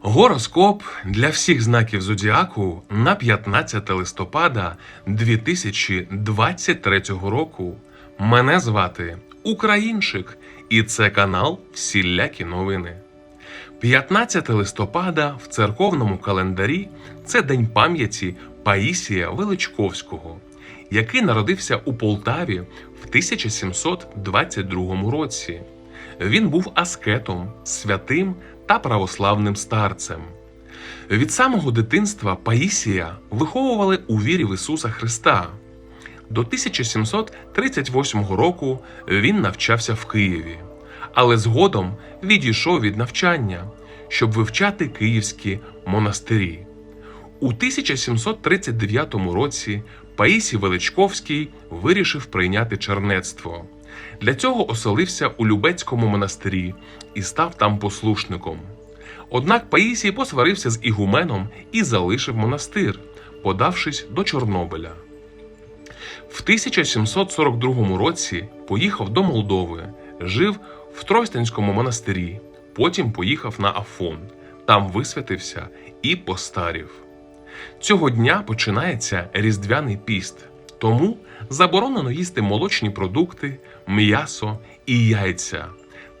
Гороскоп для всіх знаків зодіаку на 15 листопада 2023 року. Мене звати Українчик, і це канал Всілякі новини. 15 листопада в церковному календарі це день пам'яті Паїсія Величковського, який народився у Полтаві в 1722 році. Він був аскетом, святим та православним старцем. Від самого дитинства Паїсія виховували у вірі в Ісуса Христа. До 1738 року він навчався в Києві, але згодом відійшов від навчання, щоб вивчати київські монастирі. У 1739 році Паїсій Величковський вирішив прийняти чернецтво. Для цього оселився у Любецькому монастирі і став там послушником. Однак Паїсій посварився з ігуменом і залишив монастир, подавшись до Чорнобиля. В 1742 році поїхав до Молдови, жив в Тройстинському монастирі, потім поїхав на Афон, там висвятився і постарів. Цього дня починається Різдвяний піст, тому заборонено їсти молочні продукти, м'ясо і яйця.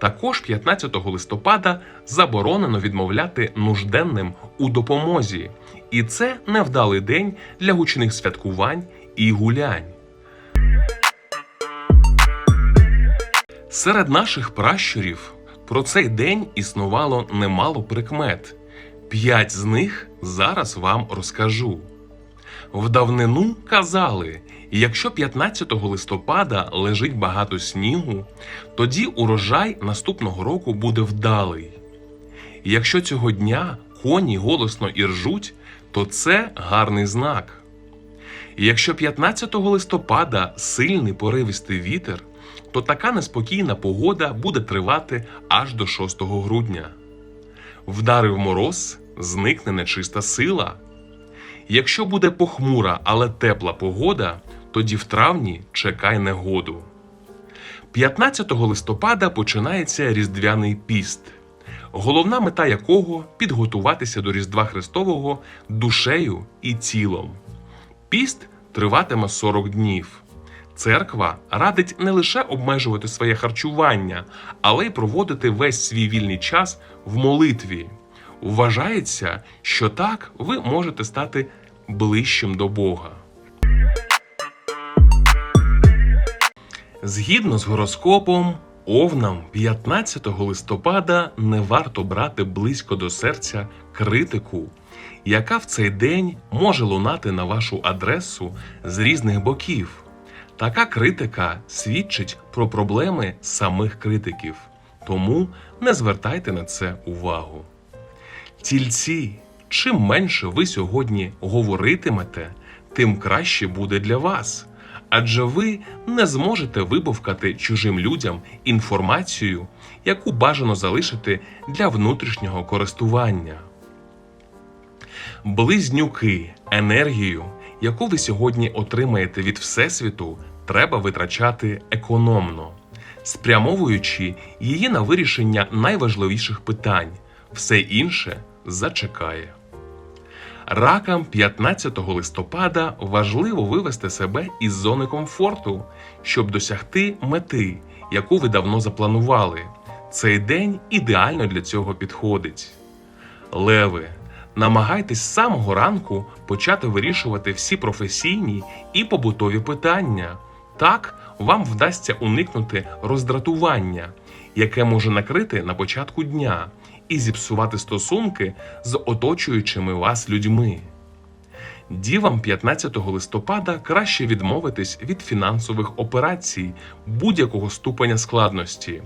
Також 15 листопада заборонено відмовляти нужденним у допомозі, і це невдалий день для гучних святкувань і гулянь. Серед наших пращурів про цей день існувало немало прикмет. П'ять з них зараз вам розкажу. В давнину казали, якщо 15 листопада лежить багато снігу, тоді урожай наступного року буде вдалий. Якщо цього дня коні голосно іржуть, то це гарний знак. Якщо 15 листопада сильний поривистий вітер, то така неспокійна погода буде тривати аж до 6 грудня. Вдарив мороз, зникне нечиста сила. Якщо буде похмура, але тепла погода, тоді в травні чекай негоду. 15 листопада починається Різдвяний піст, головна мета якого підготуватися до Різдва Христового душею і тілом. Піст триватиме 40 днів. Церква радить не лише обмежувати своє харчування, але й проводити весь свій вільний час в молитві. Вважається, що так ви можете стати ближчим до Бога. Згідно з гороскопом, овнам 15 листопада не варто брати близько до серця критику, яка в цей день може лунати на вашу адресу з різних боків. Така критика свідчить про проблеми самих критиків, тому не звертайте на це увагу. Тільці, чим менше ви сьогодні говоритимете, тим краще буде для вас. Адже ви не зможете вибовкати чужим людям інформацію, яку бажано залишити для внутрішнього користування. Близнюки, енергію, яку ви сьогодні отримаєте від Всесвіту, треба витрачати економно, спрямовуючи її на вирішення найважливіших питань, все інше зачекає. Ракам 15 листопада важливо вивести себе із зони комфорту, щоб досягти мети, яку ви давно запланували. Цей день ідеально для цього підходить. Леви, намагайтесь з самого ранку почати вирішувати всі професійні і побутові питання. Так вам вдасться уникнути роздратування, яке може накрити на початку дня і зіпсувати стосунки з оточуючими вас людьми. Дівам 15 листопада краще відмовитись від фінансових операцій будь-якого ступеня складності,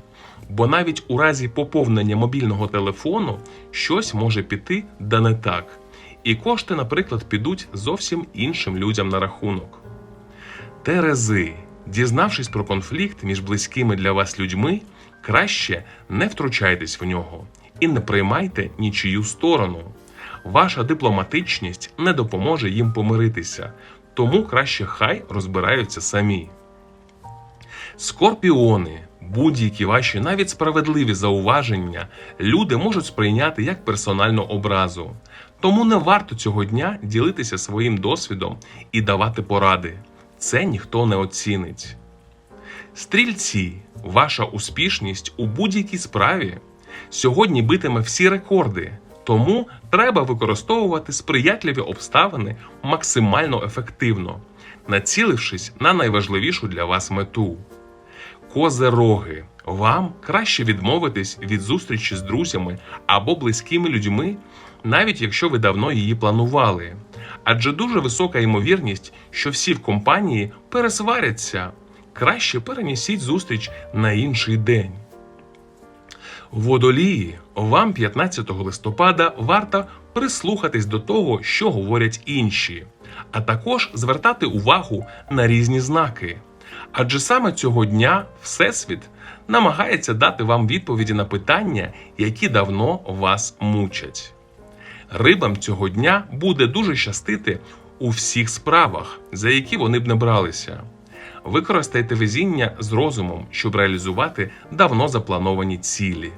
бо навіть у разі поповнення мобільного телефону щось може піти да не так, і кошти, наприклад, підуть зовсім іншим людям на рахунок. Терези, дізнавшись про конфлікт між близькими для вас людьми, краще не втручайтесь в нього і не приймайте нічию сторону. Ваша дипломатичність не допоможе їм помиритися, тому краще хай розбираються самі. Скорпіони, Будь-які ваші навіть справедливі зауваження люди можуть сприйняти як персональну образу. Тому не варто цього дня ділитися своїм досвідом і давати поради. Це ніхто не оцінить. Стрільці, ваша успішність у будь-якій справі сьогодні битиме всі рекорди, тому треба використовувати сприятливі обставини максимально ефективно, націлившись на найважливішу для вас мету. Козероги, вам краще відмовитись від зустрічі з друзями або близькими людьми, навіть якщо ви давно її планували. Адже дуже висока ймовірність, що всі в компанії пересваряться. Краще перенесіть зустріч на інший день. Водолії, вам 15 листопада варто прислухатись до того, що говорять інші, а також звертати увагу на різні знаки. Адже саме цього дня Всесвіт намагається дати вам відповіді на питання, які давно вас мучать. Рибам цього дня буде дуже щастити у всіх справах, за які вони б не бралися. Використайте везіння з розумом, щоб реалізувати давно заплановані цілі.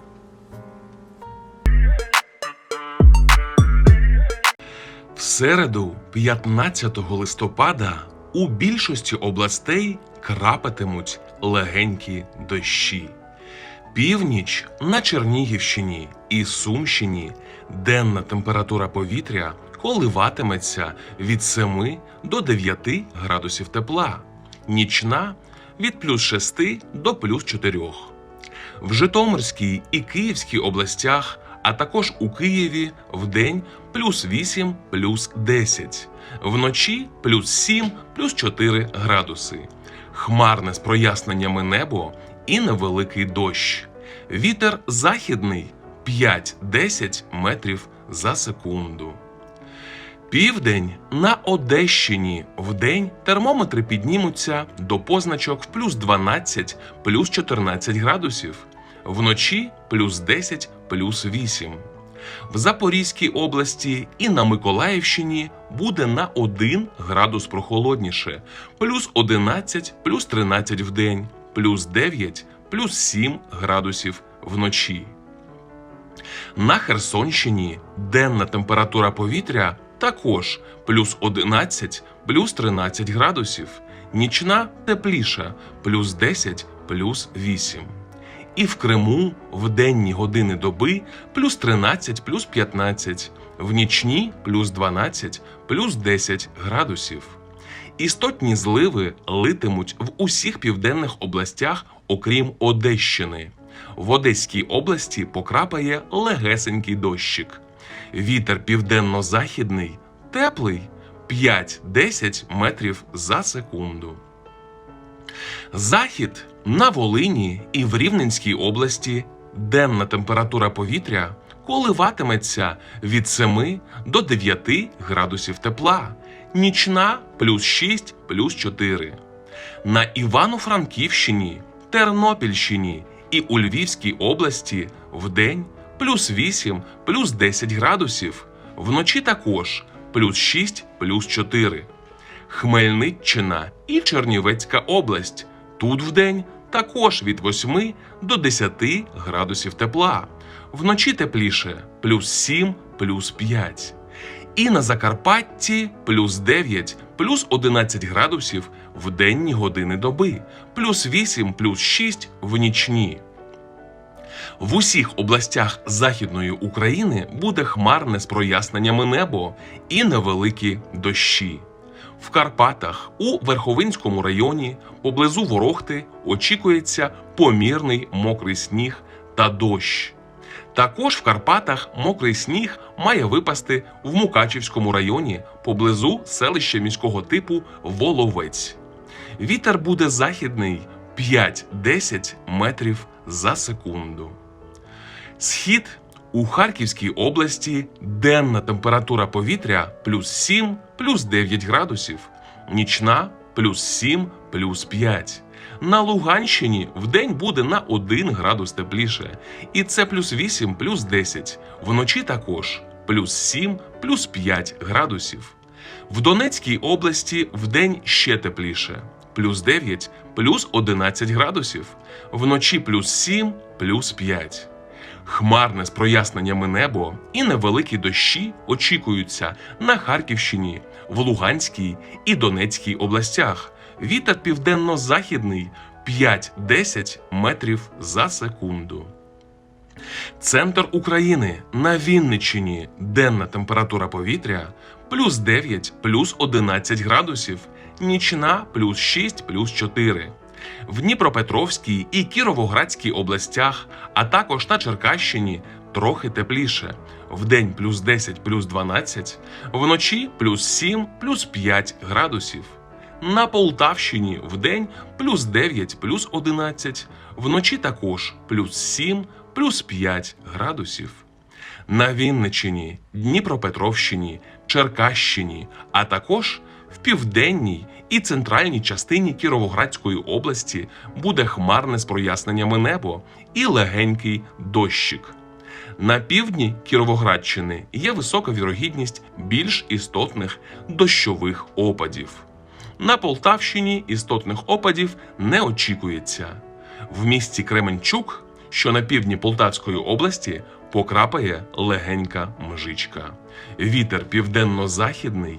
Середу, 15 листопада, у більшості областей крапатимуть легенькі дощі. Північ на Чернігівщині і Сумщині денна температура повітря коливатиметься від 7 до 9 градусів тепла, нічна від плюс 6 до плюс 4. В Житомирській і Київській областях, а також у Києві в день плюс 8, плюс 10, вночі плюс 7, плюс 4 градуси. Хмарне з проясненнями небо і невеликий дощ. Вітер західний 5-10 метрів за секунду. Південь на Одещині вдень термометри піднімуться до позначок в плюс 12, плюс 14 градусів, вночі плюс 10, плюс 8. В Запорізькій області і на Миколаївщині буде на 1 градус прохолодніше, плюс 11, плюс 13 в день, плюс 9, плюс 7 градусів вночі. На Херсонщині денна температура повітря також плюс 11, плюс 13 градусів, нічна тепліша плюс 10, плюс 8. І в Криму в денні години доби плюс 13, плюс 15, в нічні плюс 12, плюс 10 градусів. Істотні зливи литимуть в усіх південних областях, окрім Одещини. В Одеській області покрапає легесенький дощик. Вітер південно-західний теплий 5-10 метрів за секунду. Захід на Волині і в Рівненській області денна температура повітря коливатиметься від 7 до 9 градусів тепла, нічна плюс 6 плюс 4. На Івано-Франківщині, Тернопільщині і у Львівській області вдень плюс 8 плюс 10 градусів, вночі також плюс 6 плюс 4. Хмельниччина і Чернівецька область. Тут вдень також від 8 до 10 градусів тепла, вночі тепліше плюс 7 плюс 5. І на Закарпатті плюс 9 плюс 11 градусів в денні години доби, плюс 8 плюс 6 в нічні. В усіх областях Західної України буде хмарне з проясненнями небо і невеликі дощі. В Карпатах у Верховинському районі поблизу Ворохти очікується помірний мокрий сніг та дощ. Також в Карпатах мокрий сніг має випасти в Мукачівському районі поблизу селища міського типу Воловець. Вітер буде західний 5-10 метрів за секунду. Схід у Харківській області денна температура повітря плюс 7, плюс 9 градусів, нічна плюс 7, плюс 5. На Луганщині вдень буде на 1 градус тепліше, і це плюс 8, плюс 10. Вночі також плюс 7, плюс 5 градусів. В Донецькій області вдень ще тепліше плюс 9, плюс 11 градусів, вночі плюс 7, плюс 5. Хмарне з проясненнями небо і невеликі дощі очікуються на Харківщині, в Луганській і Донецькій областях. Вітер південно-західний 5-10 метрів за секунду. Центр України на Вінниччині денна температура повітря плюс 9, плюс 11 градусів, нічна плюс 6, плюс 4. В Дніпропетровській і Кіровоградській областях, а також на Черкащині трохи тепліше. Вдень плюс 10, плюс 12, вночі плюс 7, плюс 5 градусів. На Полтавщині вдень плюс 9, плюс 11, вночі також плюс 7, плюс 5 градусів. На Вінниччині, Дніпропетровщині, Черкащині, а також в південній і центральній частині Кіровоградської області буде хмарне з проясненнями небо і легенький дощик. На півдні Кіровоградщини є висока вірогідність більш істотних дощових опадів. На Полтавщині істотних опадів не очікується. В місті Кременчук, що на півдні Полтавської області, покрапає легенька мжичка. Вітер південно-західний